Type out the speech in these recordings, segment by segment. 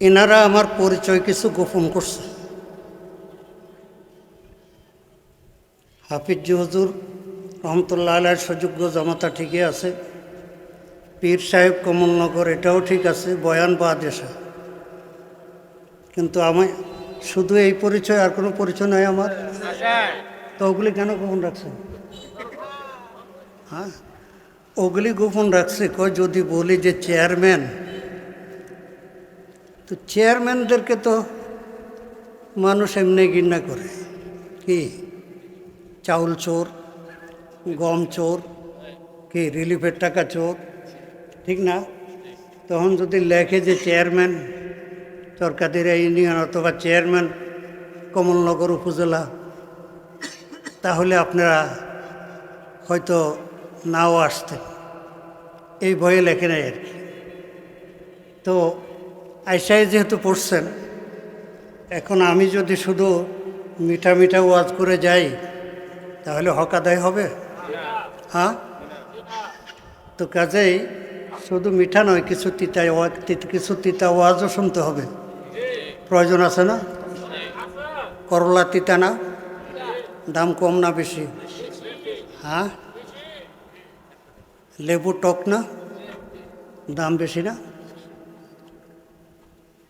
এনারা আমার পরিচয় কিছু গোপন করছে। হাফিজ হুজুর রহমতুল্লাহ আলার সুযোগ্য জমাতা ঠিকই আছে। পীর সাহেব কমলনগর, এটাও ঠিক আছে, বয়ান বা আদেশা কিন্তু আমি শুধু এই পরিচয় আর কোনো পরিচয় নয় আমার। তো ওগুলি কেন গোপন রাখছেন হ্যাঁ? ওগুলি গোপন রাখছে। কয়, যদি বলি যে চেয়ারম্যান তো চেয়ারম্যানদেরকে তো মানুষ এমনি ঘৃণা করে। কি? চাউল চোর, গম চোর, কি? রিলিফের টাকা চোর, ঠিক না? তখন যদি লেখে যে চেয়ারম্যান চরকাদিরা ইউনিয়ন অথবা চেয়ারম্যান কমলনগর উপজেলা, তাহলে আপনারা হয়তো নাও আসতেন। এই ভয়ে লেখে নাই আর কি। তো আইসাই যেহেতু পড়ছেন, এখন আমি যদি শুধু মিঠা মিঠা ওয়াজ করে যাই, তাহলে হক আদায় হবে? হ্যাঁ? তো কাজেই শুধু মিঠা নয়, কিছু তিতা কিছু তিতা ওয়াজও শুনতে হবে। প্রয়োজন আছে না? করলা তিতা না? দাম কম না বেশি? হ্যাঁ? লেবু টক না? দাম বেশি না?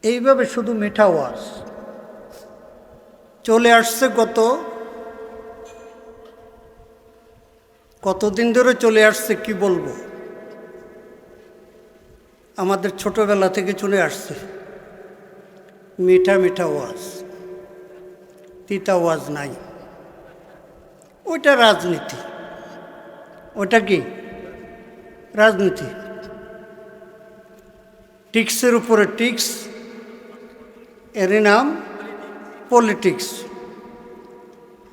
এইভাবে শুধু মিঠা ওয়াজ। চলে আসছে গত, কতদিন ধরে চলে আসছে কি বলব? আমাদের ছোটবেলা থেকে চলে আসছে। মিঠা মিঠা ওয়াজ, তিতা ওয়াজ নাই। ওইটা রাজনীতি। ওটা কি? রাজনীতি। টিক্সের উপরে টিক্স এরই নাম পলিটিক্স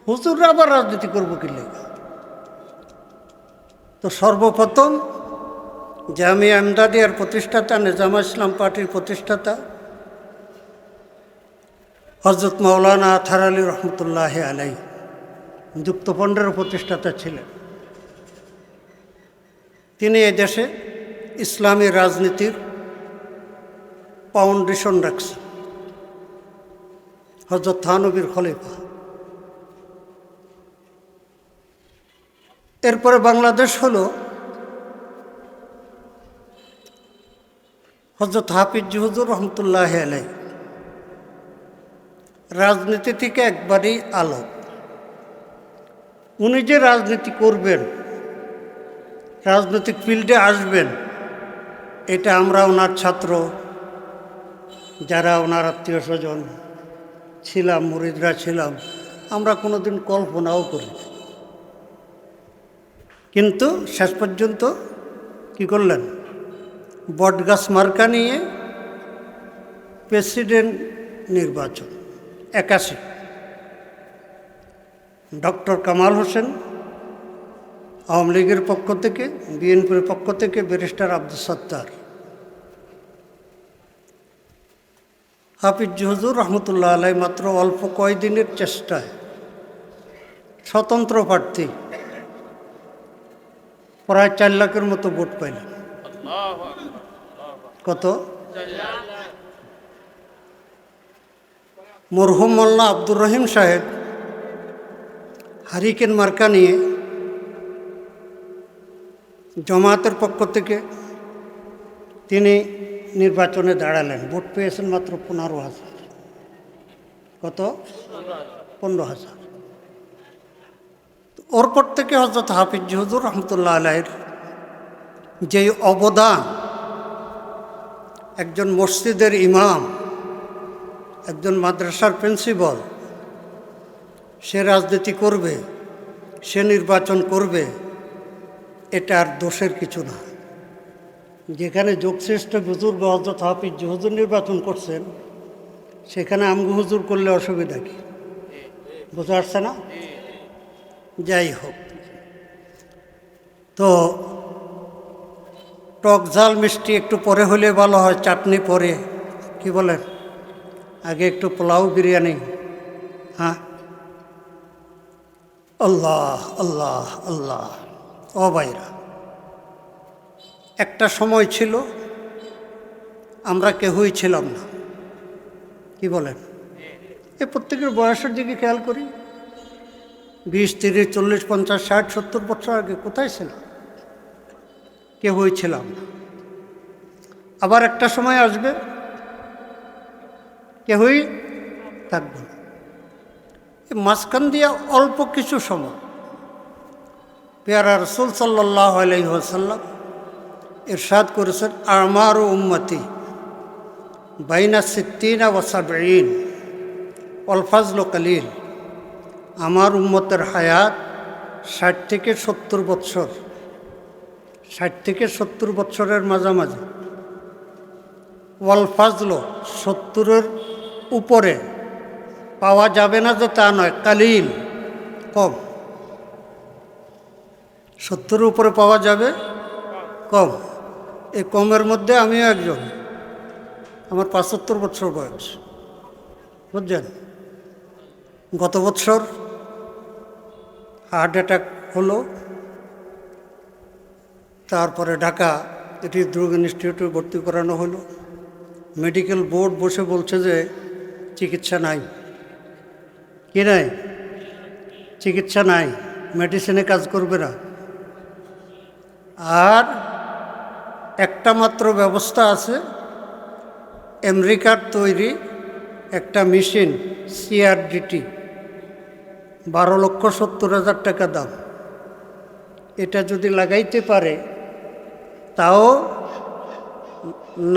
হুজুররা আবার রাজনীতি করব কি লেগে? তো সর্বপ্রথম জামিয়া আমদাদিয়ার প্রতিষ্ঠাতা, নিজামা ইসলাম পার্টির প্রতিষ্ঠাতা হজরত মৌলানা আথার আলী রহমতুল্লাহ আলাই যুক্তপণ্ডের প্রতিষ্ঠাতা ছিলেন। তিনি এদেশে ইসলামী রাজনীতির ফাউন্ডেশন রাখছেন। হজরত থানবীর খলিফা। এরপরে বাংলাদেশ হলো হজরত হাফিজ হুজুর রহমতুল্লাহ আলাই রাজনীতি থেকে একবারই আলোক উনি যে রাজনীতি করবেন, রাজনৈতিক ফিল্ডে আসবেন, এটা আমরা ওনার ছাত্র, যারা ওনার আত্মীয় স্বজন ছিলাম, মুরিদরা ছিলাম, আমরা কোনোদিন কল্পনাও করি কিন্তু শেষ পর্যন্ত কি করলেন? বটগাছ মার্কা নিয়ে প্রেসিডেন্ট নির্বাচন, একাশি। ডক্টর কামাল হোসেন, আওয়ামী লীগের পক্ষ থেকে, বিএনপির পক্ষ থেকে ব্যারিস্টার আব্দুল সত্তার। হাফিজ হুজুর রহমতুল্লাহ আলাই মাত্র অল্প কয়দিনের চেষ্টায়। স্বতন্ত্র প্রার্থী। প্রায় চার লাখের মতো ভোট পাইলেন। কত? মরহুম মোল্লা আব্দুর রহিম সাহেব হারিকেন মার্কা নিয়ে জমাতের পক্ষ থেকে তিনি নির্বাচনে দাঁড়ালেন। ভোট পেয়েছেন মাত্র পনেরো হাজার। কত? পনেরো হাজার। ওর পর থেকে হজরত হাফিজ হুজুর রহমতুল্লাহ আলাইয়ের যেই অবদান, একজন মসজিদের ইমাম, একজন মাদ্রাসার প্রিন্সিপাল, সে রাজনীতি করবে, সে নির্বাচন করবে, এটা আর দোষের কিছু না। যেখানে যোগশ্রেষ্ঠ বুজুর্গ হজরত হাফিজ হুজুর নির্বাচন করছেন, সেখানে আমগু হুজুর করলে অসুবিধা কি? বুঝতে পারছে না? যাই হোক। তো টক ঝাল মিষ্টি একটু পরে হলে ভালো হয়, চাটনি পরে। কি বলেন আগে একটু পোলাও বিরিয়ানি। হ্যাঁ? আল্লাহ আল্লাহ আল্লাহ। ও ভাইরা। একটা সময় ছিল, আমরা কেহই ছিলাম না। কি বলেন? এ প্রত্যেকের বয়সের দিকে খেয়াল করি। বিশ, তিরিশ, চল্লিশ, পঞ্চাশ, ষাট, সত্তর বছর আগে কোথায় ছিলাম? কে হয়েছিলাম না। আবার একটা সময় আসবে, কেহই থাকবে না। মাঝখান দিয়ে অল্প কিছু সময়। পেয়ারা রসুল সাল্লাহ আলহিহাসাল্লাম ইরশাদ করেছেন, আমার উম্মতি বাইনা সিদ্দিনা ওয়াসাবিন অলফাজল কালিল। আমার উম্মতের হায়াত ষাট থেকে সত্তর বৎসর, ষাট থেকে সত্তর বৎসরের মাঝামাঝি। ওয়ালফাজল সত্তরের উপরে। পাওয়া যাবে না যে তা নয়, কালিল কম। সত্তরের উপরে পাওয়া যাবে কম। এই কমের মধ্যে আমিও একজন। আমার পঁচাত্তর বছর বয়স। বুঝছেন? গত বছর হার্ট অ্যাটাক হলো। তারপরে ঢাকা হৃদরোগ ইনস্টিটিউটে ভর্তি করানো হলো। মেডিকেল বোর্ড বসে বলছে যে চিকিৎসা নাই। কি নাই? চিকিৎসা নাই। মেডিসিনে কাজ করবে না। আর একটা মাত্র ব্যবস্থা আছে। আমেরিকার তৈরি একটা মেশিন সিআরডিটি বারো লক্ষ সত্তর হাজার টাকা দাম। এটা যদি লাগাইতে পারে, তাও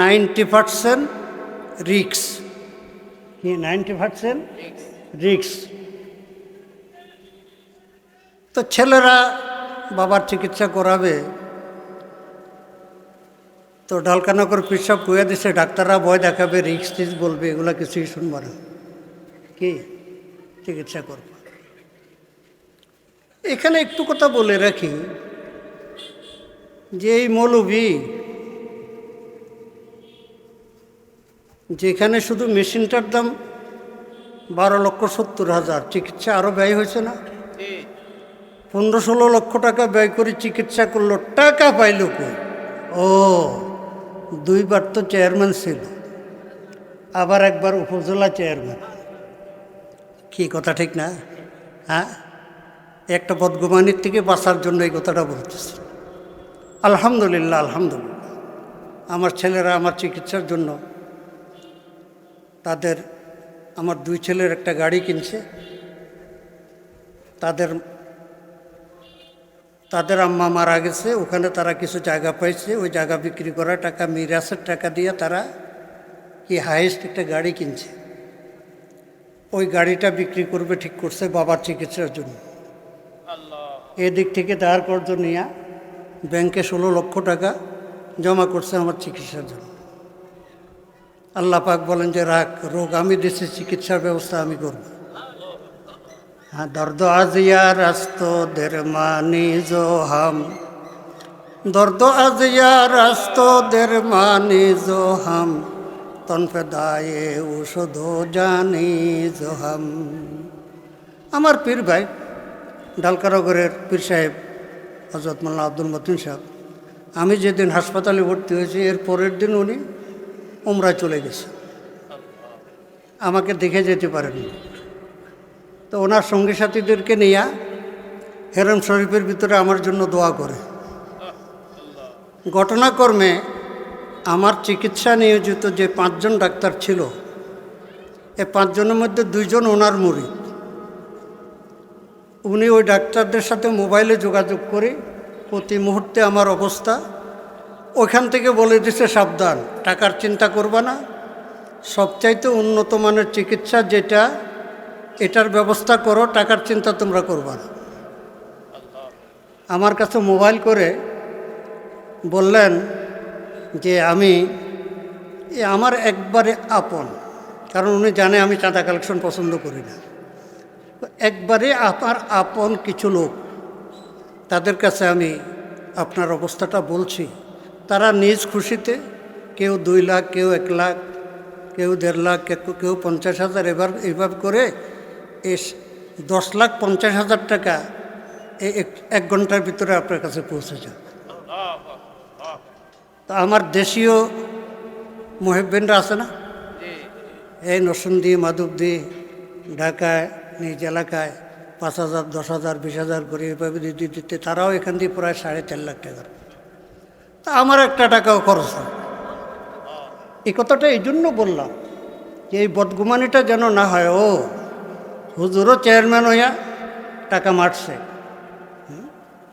নাইনটি পারসেন্ট রিক্স নাইনটি পারসেন্ট রিক্স তো ছেলেরা বাবার চিকিৎসা করাবে। তো ঢালকানগর পিসাব কুয়ে দিছে ডাক্তাররা ভয় দেখাবে রিক্স টিক্স বলবে এগুলো কিছুই শুনব না। কি? চিকিৎসা করব। এখানে একটু কথা বলে রাখি যে এই মৌলবী যেখানে শুধু মেশিনটার দাম বারো লক্ষ সত্তর হাজার চিকিৎসা আরও ব্যয় হয়েছে না? পনেরো ষোলো লক্ষ টাকা ব্যয় করে চিকিৎসা করল টাকা পাইল কই? ও দুইবার তো চেয়ারম্যান ছিল, আবার একবার উপজেলা চেয়ারম্যান। কি কথা ঠিক না? হ্যাঁ? একটা বদগুমানির থেকে বাঁচার জন্য এই কথাটা বলতেছে। আলহামদুলিল্লাহ আলহামদুলিল্লাহ। আমার ছেলেরা আমার চিকিৎসার জন্য তাদের, আমার দুই ছেলের একটা গাড়ি কিনছে। তাদের তাদের আম্মা মারা গেছে ওখানে তারা কিছু জায়গা পাইছে ওই জায়গা বিক্রি করা টাকা মিরাসের টাকা দিয়ে তারা কি হাইয়েস্ট একটা গাড়ি কিনছে। ওই গাড়িটা বিক্রি করবে ঠিক করছে বাবার চিকিৎসার জন্য। এদিক থেকে ধার কর্জ নিয়ে ব্যাংকে ষোলো লক্ষ টাকা জমা করছে আমার চিকিৎসার জন্য। আল্লাহ পাক বলেন যে রাখ রোগ আমি দেশে চিকিৎসার ব্যবস্থা আমি করব। হ্যাঁ, দর্দ আজিয়া রাস্ত দের মানি জোহাম। দর্দ আজিয়া রাস্ত দের মানি জোহাম। তনফেদায়ে ঔষধ জানি জোহাম। আমার পীর ভাই ডালকারগরের পীর সাহেব হজরত মোল্লা আব্দুল মতিন সাহেব, আমি যেদিন হাসপাতালে ভর্তি হয়েছি, এর পরের দিন উনি উমরায় চলে গেছে। আমাকে দেখে যেতে পারেননি। তো ওনার সঙ্গী সাথীদেরকে নিয়ে হেরম শরীফের ভিতরে আমার জন্য দোয়া করে। ঘটনাক্রমে আমার চিকিৎসা নিয়োজিত যে পাঁচজন ডাক্তার ছিল, এ পাঁচজনের মধ্যে দুইজন ওনার মুড়ি উনি ওই ডাক্তারদের সাথে মোবাইলে যোগাযোগ করে প্রতি মুহূর্তে আমার অবস্থা ওখান থেকে বলে দিছে, সাবধান, টাকার চিন্তা করবা না। সবচাইতে উন্নত মানের চিকিৎসা যেটা এটার ব্যবস্থা করো, টাকার চিন্তা তোমরা করবা না। আমার কাছে মোবাইল করে বললেন যে, আমি আমার একবারে আপন, কারণ উনি জানে আমি চাঁদা কালেকশন পছন্দ করি না। একবারে আমার আপন কিছু লোক, তাদের কাছে আমি আপনার অবস্থাটা বলছি। তারা নিজ খুশিতে, কেউ দুই লাখ, কেউ এক লাখ, কেউ দেড় লাখ, কেউ- পঞ্চাশ হাজার, এবার এইভাবে করে দশ লাখ পঞ্চাশ হাজার টাকা এই এক- এক ঘণ্টার ভিতরে আপনার কাছে পৌঁছে যাবে তা আমার দেশীয় মহিবেনরা আছে না? এই নসুন্দি মাধবদি, ঢাকায়, নিজ এলাকায় পাঁচ হাজার, দশ হাজার, বিশ হাজার করে এভাবে দিতে দিতে তারাও এখান দিয়ে প্রায় সাড়ে চার লাখ টাকা। তা আমার একটা টাকাও খরচ হয়। এই কথাটা এই জন্য বললাম যে এই বদগুমানিটা যেন না হয়, ও হুজুরও চেয়ারম্যান হইয়া টাকা মারছে। হুম?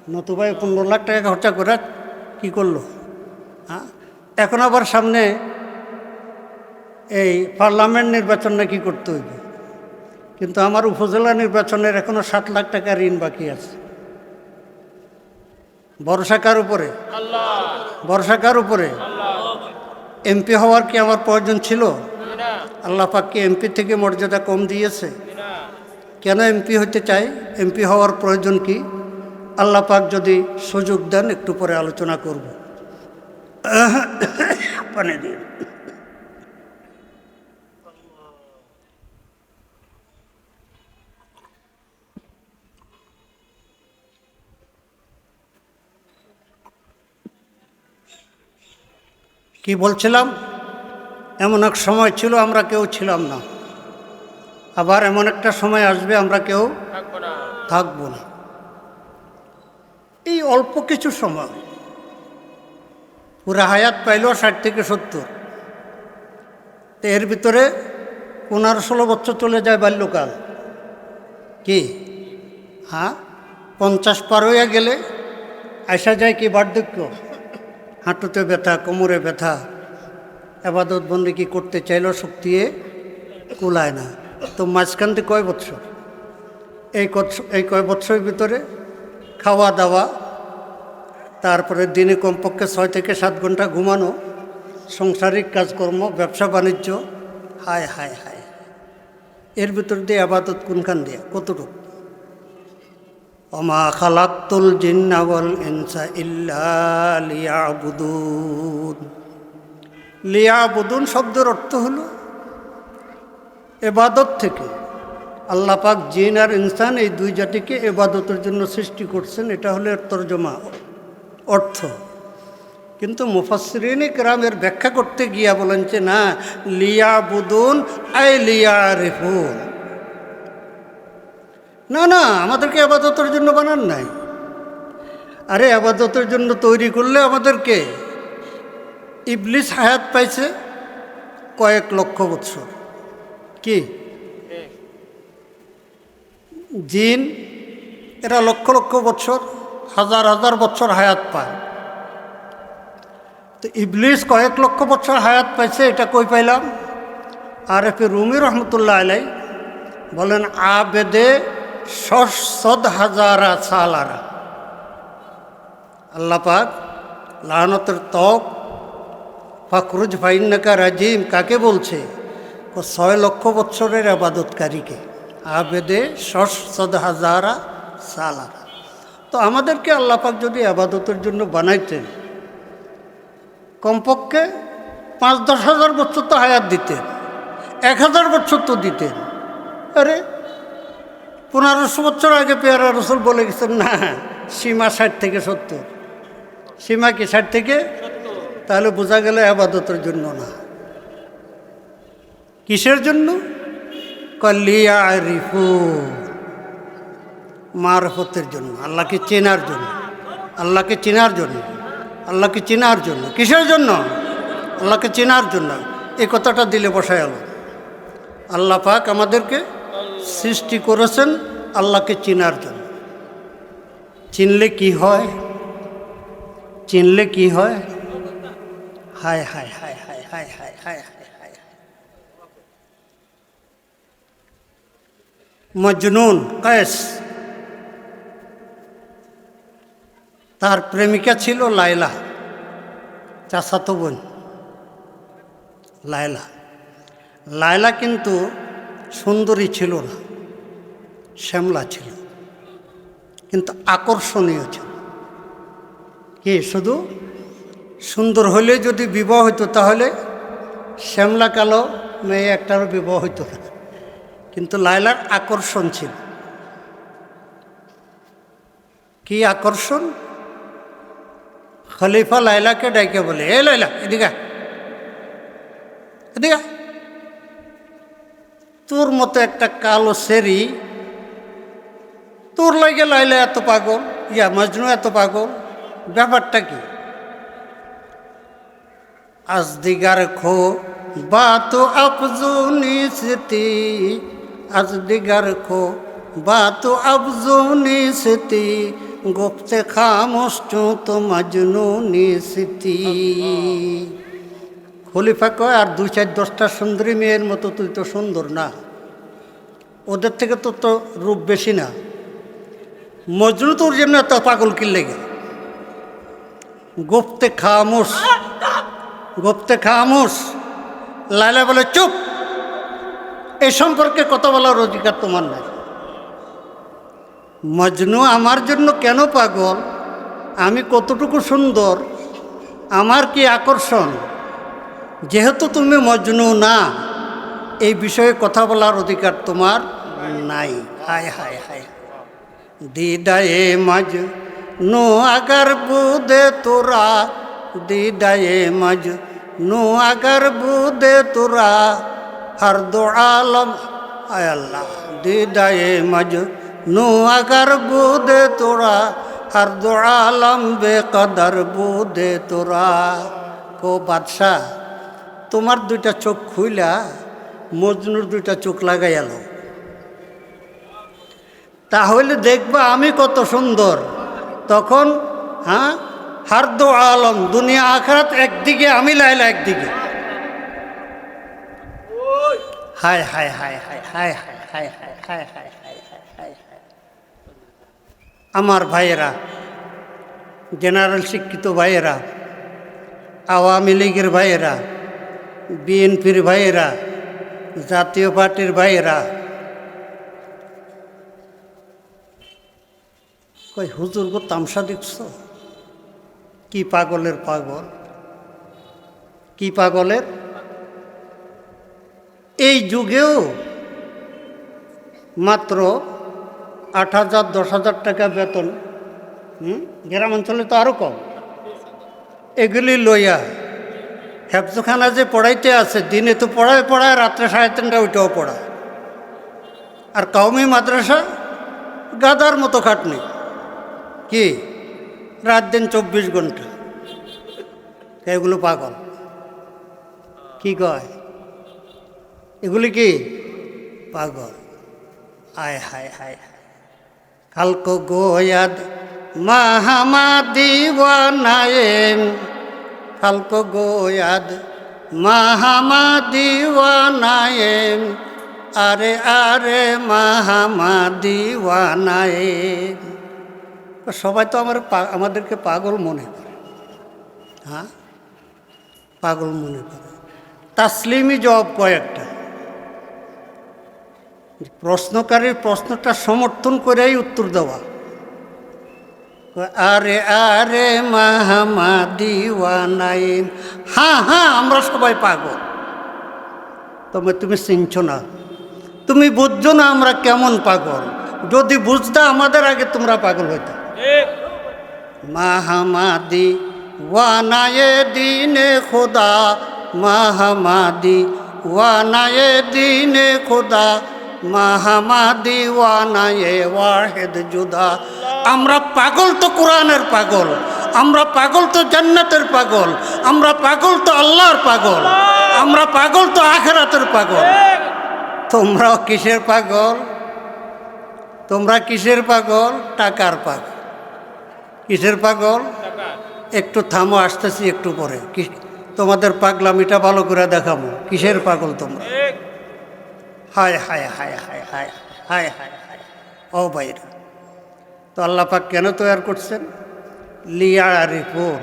নতুবা এই পনেরো লাখ টাকা খরচা করে কী করল? হ্যাঁ? এখন আবার সামনে এই পার্লামেন্ট নির্বাচন নাকি করতে হইবে? কিন্তু আমার উপজেলা নির্বাচনের এখনও সাত লাখ টাকা ঋণ বাকি আছে। ভরসা কার উপরে? ভরসা কার উপরে? এমপি হওয়ার কি আমার প্রয়োজন ছিল? আল্লাহ পাককে এমপি থেকে মর্যাদা কম দিয়েছে? কেন এমপি হতে চাই এমপি হওয়ার প্রয়োজন কি? আল্লাহ পাক যদি সুযোগ দেন, একটু পরে আলোচনা করব। পানি দিয়ে। কি বলছিলাম? এমন এক সময় ছিল, আমরা কেউ ছিলাম না। আবার এমন একটা সময় আসবে আমরা কেউ থাকব না। এই অল্প কিছু সময় পুরা হায়াত পাইল ষাট থেকে সত্তর। তো এর ভিতরে পনেরো ষোলো বছর চলে যায় বাল্যকাল। কি? হ্যাঁ? পঞ্চাশ পার হইয়া গেলে আসা যায় কি বার্ধক্য? হাঁটুতে ব্যথা কোমরে ব্যথা আবাদত বন্দি কি করতে চাইলেও শক্তি কুলায় না। তো মাঝখান থেকে কয় বৎসর? এই এই কয় বৎসরের ভিতরে খাওয়া দাওয়া, তারপরে দিনে কমপক্ষে ছয় থেকে সাত ঘণ্টা ঘুমানো, সংসারিক কাজকর্ম, ব্যবসা বাণিজ্য, হায় হায় হায়। এর ভিতর দিয়ে আবাদত কোনখান দিয়ে? কতটুক? অমা খালাক্তুল জিন্নাওয়াল ইনসা ইল্লা লিয়াবুদুন। লিয়াবুদুন শব্দের অর্থ হলো এবাদত থেকে। আল্লাহ পাক জিন আর ইনসান এই দুই জাতিকে এবাদতের জন্য সৃষ্টি করছেন, এটা হলো এর তর্জমা, অর্থ। কিন্তু মুফাসরিন গ্রামের ব্যাখ্যা করতে গিয়া বলেন যে, না লিয়া বুদুন আই লিয়া রেফুন না না, আমাদেরকে আবাদতের জন্য বানান নাই। আরে আবাদতের জন্য তৈরি করলে আমাদেরকে ইবলিস হায়াত পাইছে কয়েক লক্ষ বৎসর কি? জিন এরা লক্ষ লক্ষ বছর, হাজার হাজার বছর হায়াত পায়। তো ইবলিস কয়েক লক্ষ বছর হায়াত পাইছে, এটা কই পাইলাম? আর এফে রুমি রহমতুল্লাহ আলাই বলেন, আবেদে সদ হাজারা সালারা। আল্লাহ পাক লানতের তক ফাকরুজ ফাইন্নাকা রাজিম। কাকে বলছে? ছয় লক্ষ বৎসরের আবাদতকারীকে। আবেদে সদ হাজারা সালারা তো আমাদেরকে আল্লাহ পাক যদি আবাদতের জন্য বানাইতেন, কমপক্ষে পাঁচ দশ হাজার বছর তো হায়াত দিতেন, এক হাজার বছর তো দিতেন। আরে, পনেরোশো বছর আগে পেয়ারা রসুল বলে গেছেন, না, সীমা ষাট থেকে সত্তর। সীমা কি ষাট থেকে? তাহলে বোঝা গেল আবাদতের জন্য না। কিসের জন্য? কলিয়া রিফু মারফতের জন্য, আল্লাহকে চেনার জন্য, আল্লাহকে চেনার জন্য, আল্লাহকে চেনার জন্য। কিসের জন্য? আল্লাহকে চেনার জন্য। এই কথাটা দিলে বসায় আলো আল্লাহ পাক আমাদেরকে সৃষ্টি করেছেন আল্লাহকে চেনার জন্য। চিনলে কি হয়? চিনলে কি হয়, হায় হায় হায় হায় হায় হায় হায় হায় হায় মজনুন কয়েস। তার প্রেমিকা ছিল লায়লা, চাচাতো বোন। লায়লা। লায়লা কিন্তু সুন্দরী ছিল না, শ্যামলা ছিল, কিন্তু আকর্ষণীয় ছিল। কি, শুধু? সুন্দর হলে যদি বিবাহ হইতো তাহলে শ্যামলা কালো মেয়ে একটারও বিবাহ হইতো না। কিন্তু লায়লার আকর্ষণ ছিল। কি আকর্ষণ? খলিফা লাইলাকে ডাইকে বলে, এ লাইলা এদিকে। এদিকে তোর মতো একটা কালো সেরি, তোর লাগে লাইলা এত পাগল, ইয়া মজনু এত পাগল, ব্যাপারটা কি? আজ দিগার খো বাত আফজুনি আজ দিগার খো বাত আফজুনি স্মৃতি গুপ্তে খামোশ তো মজনুনি স্মৃতি খলিফা কয়, আর দুই চার দশটা সুন্দরী মেয়ের মতো তুই তো সুন্দর না। ওদের থেকে তো তো রূপ বেশি না। মজনু তোর জন্য এত পাগল কি লেগে? গোপ্তে খামোশ গোপ্তে খামোশ। লাইলা বলে, চুপ! এ সম্পর্কে কথা বলার অধিকার তোমার নাই। মজনু আমার জন্য কেন পাগল? আমি কতটুকু সুন্দর? আমার কি আকর্ষণ? যেহেতু তুমি মজনু না, এই বিষয়ে কথা বলার অধিকার তোমার নাই। হায় হায় হায়। দিদায়ে মজ নো আগার বুদে তোরা, দিদায়ে মজ নো আগার বুদে তোরা। দো আলম, আয় আল্লাহ, দিদায়ে মজ নো আগার বুদে তোরা দো আলম বেকদর বুদে তোরা। কো বাদশাহ, তোমার দুইটা চোখ খুইলা, মজনুর দুইটা চোখ লাগাই এলো তাহলে দেখবা আমি কত সুন্দর। তখন হ্যাঁ হার্দ আলম, দুনিয়া আখারাত একদিকে, আমি লাইলা একদিকে। হায় হায় হায় হায় হায় হায় হায় হায় হায় হায় হায় হায় হায় হায় আমার ভাইয়েরা জেনারেল শিক্ষিত ভাইয়েরা আওয়ামী লীগের ভাইয়েরা বিএনপির ভাইয়েরা জাতীয় পার্টির ভাইয়েরা কই হুজুর তামসা দেখছ কি পাগলের পাগল কি পাগলের এই যুগেও মাত্র আট হাজার, দশ হাজার টাকা বেতন গ্রাম অঞ্চলে তো আরও কম। এগুলি লইয়া হেফজখানা যে পড়াইতে আছে, দিনে তো পড়ায় পড়ায় রাত্রে সাড়ে তিনটা ওইটাও পড়ায় আর কাউমি মাদ্রাসা গাদার মতো খাটনি। কি? রাত দিন চব্বিশ ঘণ্টা। এগুলো পাগল। কি কয়? এগুলি কি? পাগল। আয় হায় হায় কালকো গোয়াদ মাহামা দিওয়ানায়েম কালকো গোয়াদ মাহামা দিওয়ানায়েম আরে আরে মাহামা দিওয়ানায়েম সবাই তো আমার আমাদেরকে পাগল মনে করে। হ্যাঁ? পাগল মনে করে। তাসলিমি জব কয়েকটা। প্রশ্নকারীর প্রশ্নটা সমর্থন করেই উত্তর দেওয়া। আরে আরে, মাহামা দিওয়ানাইম হ্যাঁ হ্যাঁ আমরা সবাই পাগল। তবে তুমি চিনছ না। তুমি বুঝছ না আমরা কেমন পাগল। যদি বুঝতা আমাদের আগে তোমরা পাগল হইতা। মাহামাদি ওয়ানায়ে দিনে খোদা। মাহামাদি ওয়ানায়ে দিনে খোদা। মাহামাদি ওয়ানায়ে ওয়াহেদ জুদা। আমরা পাগল তো কোরআনের পাগল, আমরা পাগল তো জান্নাতের পাগল, আমরা পাগল তো আল্লাহর পাগল, আমরা পাগল তো আখেরাতের পাগল। তোমরাও কিসের পাগল? তোমরা কিসের পাগল? টাকার পাগল। কিসের পাগল? একটু থামো, আসতেছি একটু পরে। তোমাদের পাগলামিটা ভালো করে দেখাবো। কিসের পাগল তোমরা? হায় হায় হায় হায় হায় হায় হায় হায়। ও বাইরা তো আল্লাহ পাক কেন তৈরি করছেন? লিয়া রিফুন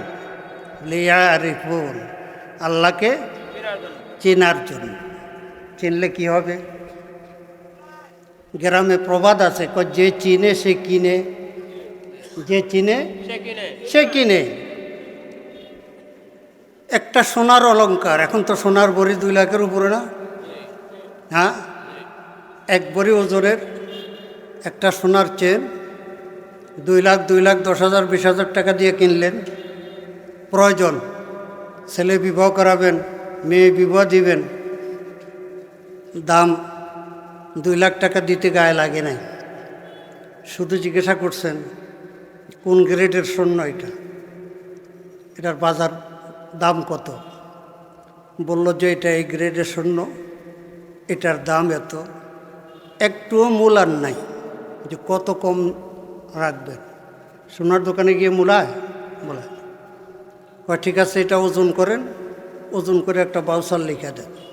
লিয়া রিফুন। আল্লাহকে চেনার জন্য। চিনলে কি হবে? গ্রামে প্রবাদ আছে যে চিনে সে কিনে। যে চিনে সে কিনে। একটা সোনার অলঙ্কার এখন তো সোনার বড়ি দুই লাখের উপরে না? হ্যাঁ? এক বড়ি ওজনের একটা সোনার চেন, দুই লাখ দুই লাখ, দশ হাজার, বিশ হাজার টাকা দিয়ে কিনলেন। প্রয়োজন, ছেলে বিবাহ করাবেন, মেয়ে বিবাহ দিবেন, দাম দুই লাখ টাকা দিতে গায়ে লাগে নাই। শুধু জিজ্ঞাসা করছেন, কোন গ্রেডের স্বর্ণ এটা? এটার বাজার দাম কত? বলল যে এটা এই গ্রেডের স্বর্ণ, এটার দাম এত। একটুও মূল আর নাই। যে কত কম রাখবেন। সোনার দোকানে গিয়ে মূলায় বলে, কয়, ঠিক আছে, এটা ওজন করেন। ওজন করে একটা বাউসার লিখে দেন।